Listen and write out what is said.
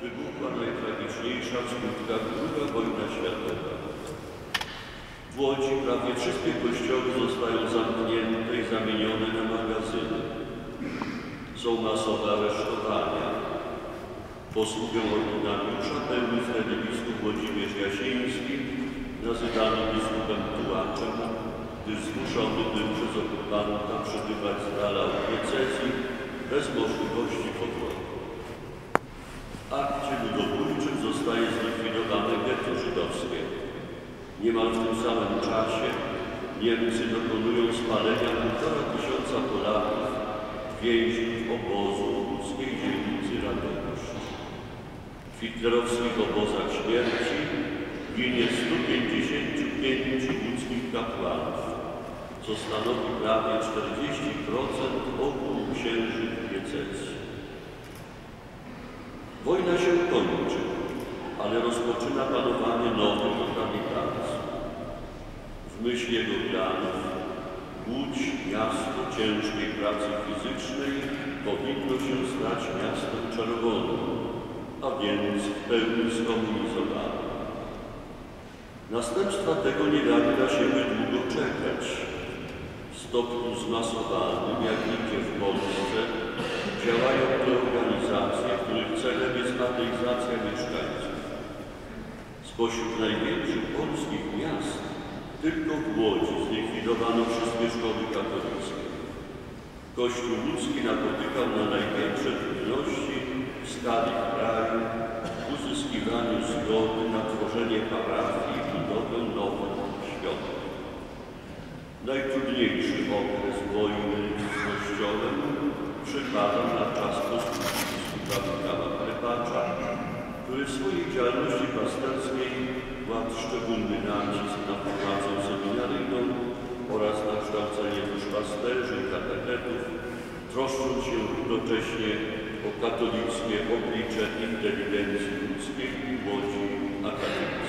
wybuchła najtragiczniejsza w skutkach II wojna światowa. W Łodzi prawie wszystkie kościoły zostają zamknięte i zamienione na magazyny. Są masowe aresztowania. Posługę ordynariusza pełni wtedy biskup Włodzimierz Jasiński, nazywany biskupem tułaczem, gdyż zmuszony był przez okupanta przebywać z dala od diecezji bez możliwości powrotu. Niemal w tym samym czasie Niemcy dokonują spalenia półtora tysiąca Polaków, więźniów obozu łódzkiej dzielnicy Radogoszcz. W hitlerowskich obozach śmierci ginie 155 łódzkich kapłanów, co stanowi prawie 40% ogółu księży w diecezji. Wojna ale rozpoczyna panowanie nowy totalitaryzm. W myśl jego planów Łódź, miasto ciężkiej pracy fizycznej, powinno się stać miastem czerwonym, a więc w pełni skomunizowanym. Następstwa tego nie da się długo czekać. W stopniu zmasowanym, jak nigdzie w Polsce, Spośród największych polskich miast tylko w Łodzi zlikwidowano wszystkie szkoły katolickie. Kościół ludzki napotykał na największe trudności w skali kraju uzyskiwaniu zgody na tworzenie parafii i budowę nowych świątyń. Najtrudniejszy okres wojny z Kościołem przypada na czas posługi Klepacza, który w swojej działalności pasterskiej kładł szczególny nacisk na pracę seminaryjną oraz na kształcenie duszpasterzy i katechetów, troszcząc się równocześnie o katolickie oblicze inteligencji ludzkiej i łodzi akademickiej.